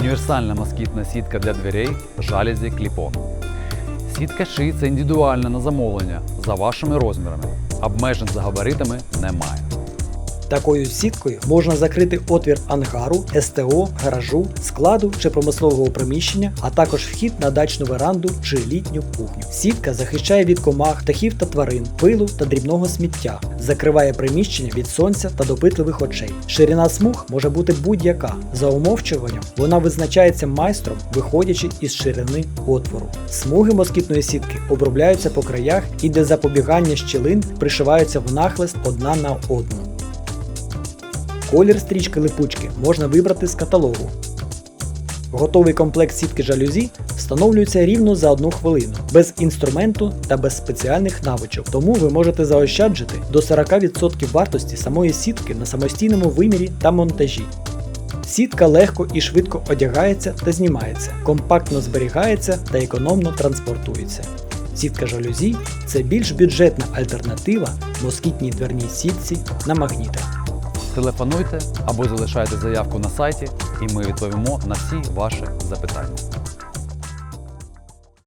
Універсальна москітна сітка для дверей жалізі кліпон. Сітка шиється індивідуально на замовлення за вашими розмірами. Обмежень за габаритами немає. Такою сіткою можна закрити отвір ангару, СТО, гаражу, складу чи промислового приміщення, а також вхід на дачну веранду чи літню кухню. Сітка захищає від комах, птахів та тварин, пилу та дрібного сміття, закриває приміщення від сонця та допитливих очей. Ширина смуг може бути будь-яка. За умовчуванням вона визначається майстром, виходячи із ширини отвору. Смуги москітної сітки обробляються по краях і для запобігання щілин пришиваються внахлист одна на одну. Колір стрічки липучки можна вибрати з каталогу. Готовий комплект сітки жалюзі встановлюється рівно за одну хвилину, без інструменту та без спеціальних навичок. Тому ви можете заощаджити до 40% вартості самої сітки на самостійному вимірі та монтажі. Сітка легко і швидко одягається та знімається, компактно зберігається та економно транспортується. Сітка жалюзі це більш бюджетна альтернатива москітній дверній сітці на магнітах. Телефонуйте або залишайте заявку на сайті, і ми відповімо на всі ваші запитання.